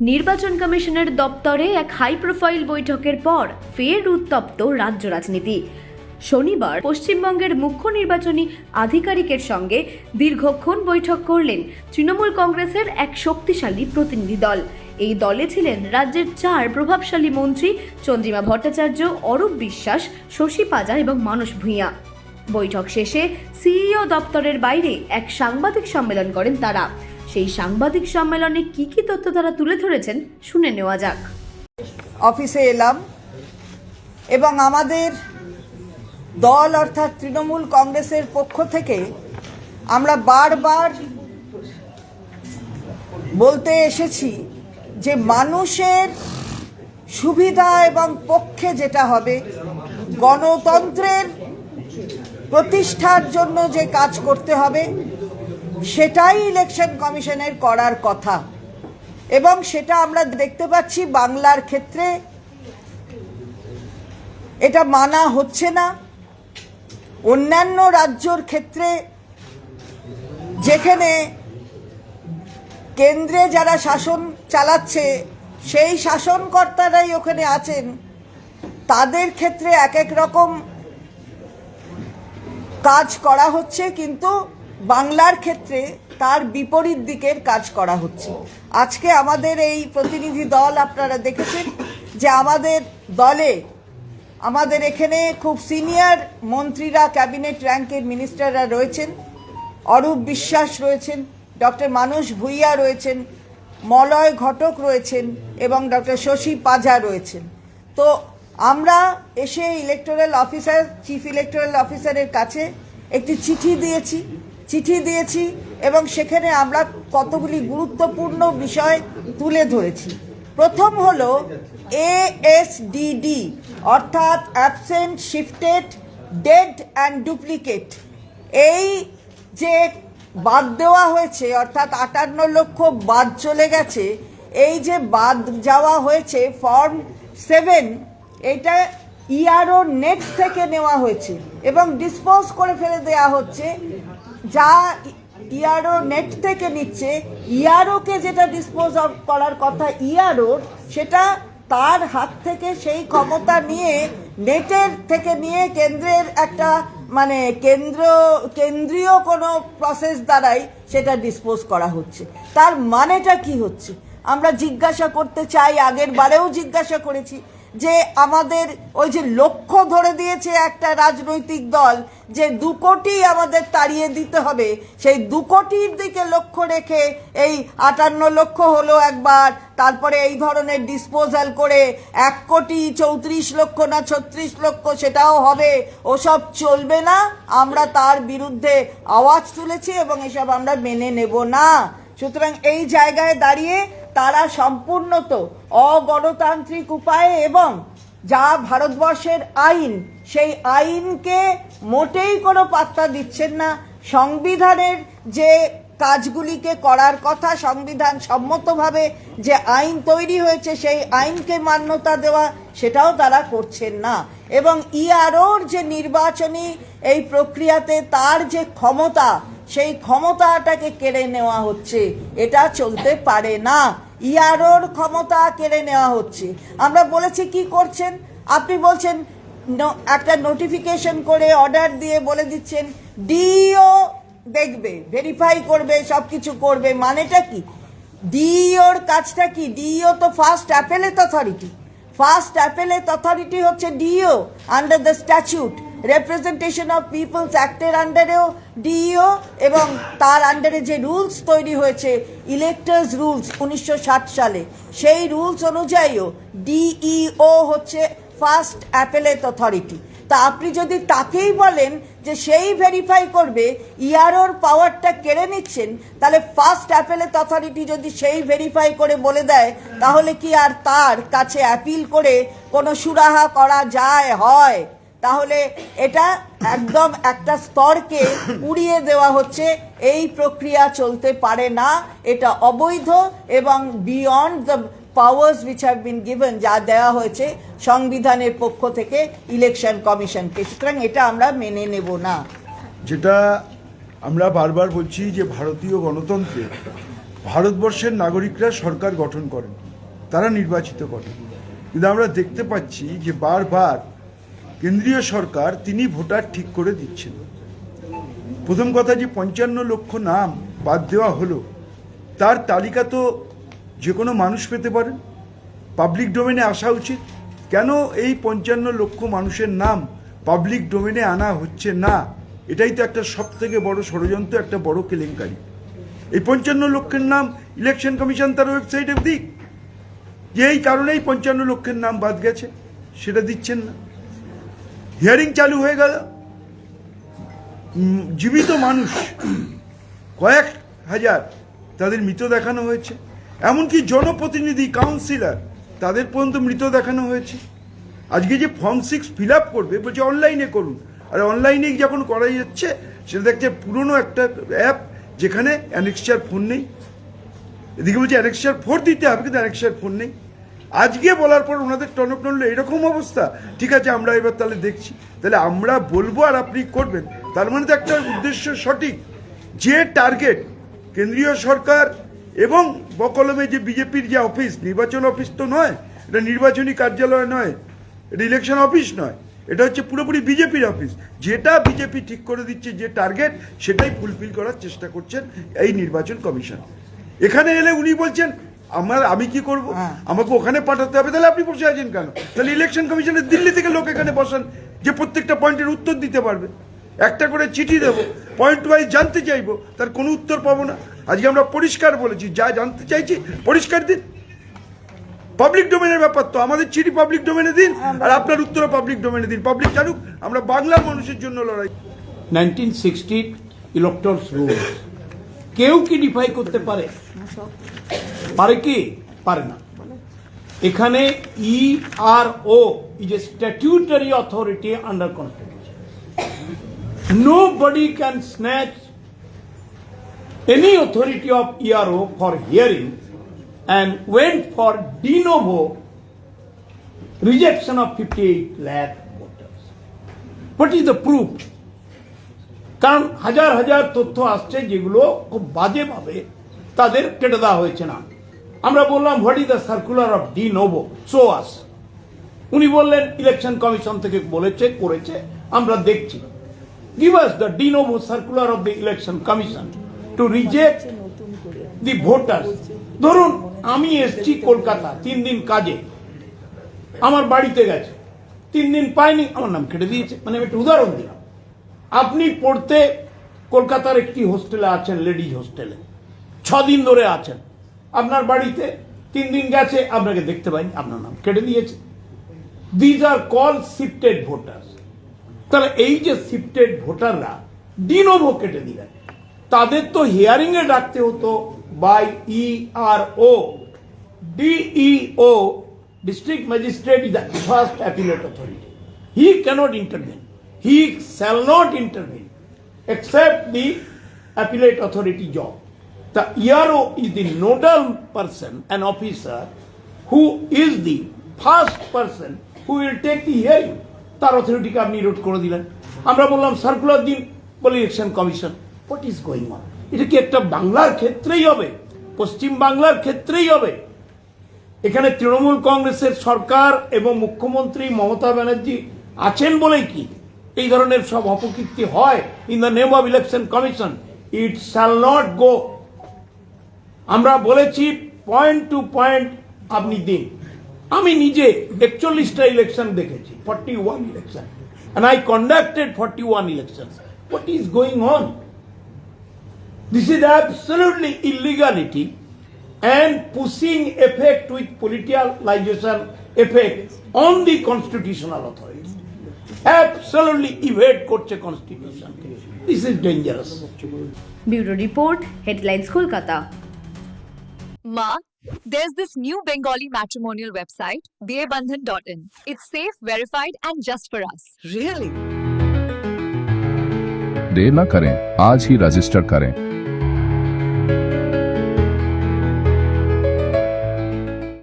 নির্বাচন কমিশনের দপ্তরে এক হাই প্রোফাইল বৈঠকের পর ফের উত্তপ্ত রাজ্য রাজনীতি। শনিবার পশ্চিমবঙ্গের মুখ্য নির্বাচনী আধিকারিকের সঙ্গে দীর্ঘক্ষণ বৈঠক করলেন তৃণমূল কংগ্রেসের এক শক্তিশালী প্রতিনিধি দল। এই দলে ছিলেন রাজ্যের চার প্রভাবশালী মন্ত্রী চন্দ্রিমা ভট্টাচার্য, অরূপ বিশ্বাস, শশী পাজা এবং মানস ভূঁইয়া। বৈঠক শেষে সিইও দপ্তরের বাইরে এক সাংবাদিক সম্মেলন করেন তারা। সেই সাংবাদিক সম্মেলনে কি কি তথ্য তারা তুলে ধরেছেন শুনে নেওয়া যাক। অফিসে এলাম এবং আমাদের দল অর্থাৎ তৃণমূল কংগ্রেসের পক্ষ থেকে আমরা বারবার বলতে এসেছি যে মানুষের সুবিধা এবং পক্ষে যেটা হবে, গণতন্ত্রের প্রতিষ্ঠার জন্য যে কাজ করতে হবে সেটাই ইলেকশন কমিশনের করার কথা। এবং সেটা আমরা দেখতে পাচ্ছি বাংলার ক্ষেত্রে। এটা মানা হচ্ছে না। অন্যান্য রাজ্যর ক্ষেত্রে যেখানে কেন্দ্রে যারা শাসন চালাচ্ছে, সেই শাসনকর্তারাই ওখানে আছেন, তাদের ক্ষেত্রে এক এক রকম কাজ করা হচ্ছে, কিন্তু বাংলার ক্ষেত্রে তার বিপরীত দিকের কাজ করা হচ্ছে। আজকে আমাদের এই প্রতিনিধি দল আপনারা দেখেছেন যে আমাদের দলে, আমাদের এখানে খুব সিনিয়র মন্ত্রীরা, ক্যাবিনেট র্যাঙ্কের মিনিস্টাররা রয়েছেন, অরূপ বিশ্বাস রয়েছেন, ডক্টর মানুষ ভূঁইয়া রয়েছেন, মলয় ঘটক রয়েছেন এবং ডক্টর শশী পাঝা রয়েছেন। তো আমরা এসে ইলেকটোরাল অফিসার চিফ ইলেকটোরাল অফিসারের কাছে একটি চিঠি দিয়েছি। চিঠি দিয়েছি এবং সেখানে আমরা কতগুলি গুরুত্বপূর্ণ বিষয় তুলে ধরেছি। প্রথম হলো এএসডিডি অর্থাৎ absent shifted dead and duplicate এই যে বাদ দেওয়া হয়েছে, অর্থাৎ আটান্ন লক্ষ বাদ চলে গেছে, এই যে বাদ যাওয়া হয়েছে ফর্ম সেভেন এটা ইআরও নেট থেকে নেওয়া হয়েছে এবং ডিসপোজ করে ফেলে দেওয়া হচ্ছে যা ইআরও নেট থেকে নিচ্ছে ইআরওকে যেটা ডিসপোজ অফ করার কথা ইআরওর সেটা তার হাত থেকে সেই ক্ষমতা নিয়ে নেটের থেকে নিয়ে কেন্দ্রের একটা মানে কেন্দ্র, কেন্দ্রীয় কোনো প্রসেস দ্বারাই সেটা ডিসপোজ করা হচ্ছে। তার মানেটা কি হচ্ছে? আমরা জিজ্ঞাসা করতে চাই, আগের বারেও জিজ্ঞাসা করেছি। যে আমাদের ওই যে লক্ষ্য ধরে দিয়েছে একটা রাজনৈতিক দল যে দু কোটি আমাদের তাড়িয়ে দিতে হবে, সেই দু কোটির দিকে লক্ষ্য রেখে এই আটান্ন লক্ষ হলো একবার, তারপরে এই ধরনের ডিসপোজাল করে এক কোটি চৌত্রিশ লক্ষ না ছত্রিশ লক্ষ সেটাও হবে, ওসব চলবে না, আমরা তার বিরুদ্ধে আওয়াজ তুলেছি এবং এসব আমরা মেনে নেব না। সুতরাং এই জায়গায় দাঁড়িয়ে তারা সম্পূর্ণত অগণতান্ত্রিক উপায়ে এবং যা ভারতবর্ষের আইন, সেই আইনকে মোটেই কোনো পাত্তা দিচ্ছেন না। সংবিধানের যে কাজগুলিকে করার কথা সংবিধান সম্মতভাবে যে আইন তৈরি হয়েছে, সেই আইনকে মান্যতা দেওয়া, সেটাও তারা করছেন না। এবং ইআরওর যে নির্বাচনী এই প্রক্রিয়াতে তার যে ক্ষমতা, সেই ক্ষমতাটাকে কেড়ে নেওয়া হচ্ছে। এটা চলতে পারে না। ইয়ারোর ক্ষমতা কেড়ে নেওয়া হচ্ছে। আমরা বলেছি কি করছেন? আপনি বলছেন একটা নোটিফিকেশন করে অর্ডার দিয়ে বলে দিচ্ছেন ডিও দেখবে ভেরিফাই করবে সব কিছু করবে, মানেটা কি? ডিওর কাজটা কি? ডিও তো first appellate authority first appellate authority হচ্ছে DO under the statute representation of peoples অ্যাক্টের আন্ডারেও ডিইও এবং তার আন্ডারে যে রুলস তৈরি হয়েছে ইলেক্টার্স রুলস উনিশশো সালে, সেই রুলস অনুযায়ীও ডিইও হচ্ছে ফার্স্ট অ্যাপেলেট অথরিটি তা আপনি যদি তাকেই বলেন যে সেই ভেরিফাই করবে ইয়ারোর পাওয়ারটা কেড়ে নিচ্ছেন, তাহলে ফার্স্ট অ্যাপেলেট অথরিটি যদি সেই ভেরিফাই করে বলে দেয়, তাহলে কি আর তার কাছে অ্যাপিল করে কোনো সুরাহা করা যায়, হয়? তাহলে এটা একদম একটা স্তরকে উড়িয়ে দেওয়া হচ্ছে। এই প্রক্রিয়া চলতে পারে না। এটা অবৈধ এবং beyond the powers which have been given যা দেওয়া হয়েছে সংবিধানের পক্ষ থেকে ইলেকশন কমিশনকে সুতরাং এটা আমরা মেনে নেব না। যেটা আমরা বারবার বলছি যে ভারতীয় গণতন্ত্রে ভারতবর্ষের নাগরিকরা সরকার গঠন করেন, তারা নির্বাচিত করেন। কিন্তু আমরা দেখতে পাচ্ছি যে বারবার কেন্দ্রীয় সরকার তিনি ভোটার ঠিক করে দিচ্ছেন। প্রথম কথা যে পঞ্চান্ন লক্ষ নাম বাদ দেওয়া হলো, তার তালিকা তো যে কোনো মানুষ পেতে পারেন পাবলিক ডোমেনে আসা উচিত। কেন এই পঞ্চান্ন লক্ষ মানুষের নাম পাবলিক ডোমেনে আনা হচ্ছে না? এটাই তো একটা সব থেকে বড় ষড়যন্ত্র, একটা বড় কেলেঙ্কারি। এই পঞ্চান্ন লক্ষের নাম ইলেকশন কমিশন তার ওয়েবসাইটে দিক। যে এই কারণেই পঞ্চান্ন লক্ষের নাম বাদ গেছে। সেটা দিচ্ছেন না। হিয়ারিং চালু হয়ে গেল। জীবিত মানুষ, কয়েক হাজার তাদের মৃত দেখানো হয়েছে। এমনকি জনপ্রতিনিধি কাউন্সিলর তাদের পর্যন্ত মৃত দেখানো হয়েছে। আজকে যে ফর্ম সিক্স ফিল আপ করবে, বলছে অনলাইনে করুন। আর অনলাইনে যখন করা যাচ্ছে, সেটা দেখছে পুরনো একটা অ্যাপ যেখানে অ্যানেক্সচার ফোন নেই। এদিকে বলছে অ্যানেক্সার ফোর দিতে হবে, কিন্তু অ্যানেক্সার ফোন নেই। আজকে বলার পর ওনাদের টনক নড়লো এরকম অবস্থা। ঠিক আছে, আমরা এবার তাহলে দেখছি। তাহলে আমরা বলব আর আপনি করবেন। তার মানে তো একটা উদ্দেশ্য সঠিক। যে টার্গেট কেন্দ্রীয় সরকার এবং বকলমে যে বিজেপির যে অফিস নির্বাচন অফিস তো নয়, এটা নির্বাচনী কার্যালয় নয়, এটা ইলেকশন অফিস নয়, এটা হচ্ছে পুরোপুরি বিজেপির অফিস যেটা বিজেপি ঠিক করে দিচ্ছে, যে টার্গেট সেটাই ফুলফিল করার চেষ্টা করছেন এই নির্বাচন কমিশন। এখানে এলে উনি বলছেন আমার আমি কি করব? হ্যাঁ। আমাকে ওখানে পাঠাতে হবে তাহলে আপনি বসে আছেন কেন? তাহলে ইলেকশন কমিশনের দিল্লি থেকে লোক এখানে বসান যে প্রত্যেকটা পয়েন্টের উত্তর দিতে পারবে। একটা করে চিঠি দেবো পয়েন্ট ওয়াইজ জানতে চাইব তার কোনো উত্তর পাবো না। আজকে আমরা পরিষ্কার বলেছি যা জানতে চাইছি পরিষ্কার দিন। পাবলিক ডোমেনের ব্যাপার তো আমাদের চিঠি পাবলিক ডোমেনে দিন আর আপনার উত্তরও পাবলিক ডোমেনে দিন। পাবলিক জানুক আমরা বাংলার মানুষের জন্য লড়াই। 1960 ইলেকট্রলস রুলস কেউ কি ডিফাই করতে পারে পারে কি পারে না এখানে E E R O is a statutory authority under constitution nobody can snatch any authority of ERO for hearing and went for de novo rejection of 58 lakh voters. What is the proof? কারণ হাজার হাজার তথ্য আসছে যেগুলো খুব বাজেভাবে তাদের কেটে দেওয়া হয়েছে না। আমরা বললাম what is the circular of de novo so us উনি বললেন ইলেকশন কমিশন থেকে বলেছে, করেছে, আমরা দেখছি। Give us the de novo circular of the election commission to reject the voters ধরুন, আমি এসছি কলকাতা, তিন দিন কাজে, আমার বাড়িতে গেছে, তিন দিন পাইনি, আমার নাম কেটে দিয়েছে। মানে একটা উদাহরণ দিলাম। আপনি পড়তে কলকাতার একটি হোস্টেলে আছেন, লেডিজ হোস্টেলে। ছ দিন ধরে আছেন। আপনার বাড়িতে তিন দিন গেছে, আপনাকে দেখতে পাইনি, আপনার নাম কেটে দিয়েছে। These are call shifted voter তাহলে এই যে শিফটেড ভোটাররা ডিনোভো কেটে দিলেন। তাদের তো হিয়ারিং এ ডাকতে হতো by E R O DEO district magistrate is the first appellate authority he cannot intervene he shall not intervene except the appellate authority job. The ERO is the nodal person, an officer, who is the first person who will take the hearing. তার অথরিটিকে আপনি road করে দিলেন। আমরা বললাম circular দিন বলে election commission what is going on এটা কি একটা বাংলার ক্ষেত্রেই হবে? পশ্চিম বাংলার ক্ষেত্রেই হবে? এখানে তৃণমূল কংগ্রেসের সরকার এবং মুখ্যমন্ত্রী মমতা ব্যানার্জি আছেন বলেই কি? এই ধরনের সব অপকীর্তি হয় in the name of election commission it shall not go আমরা বলেছি পয়েন্ট টু পয়েন্ট আপনি দিন আমি নিজে একচল্লিশটা ইলেকশন দেখেছি forty one election and I conducted 41 elections. What is going on? This is absolutely illegality and pushing effect with politicalization effect on the constitutional authority. Absolutely evade করছে constitution. This is dangerous. Bureau report headlines Kolkata Ma, there's this new Bengali matrimonial website, BABandhan.in. It's safe, verified, and just for us. Really? देर न करें आज ही register करें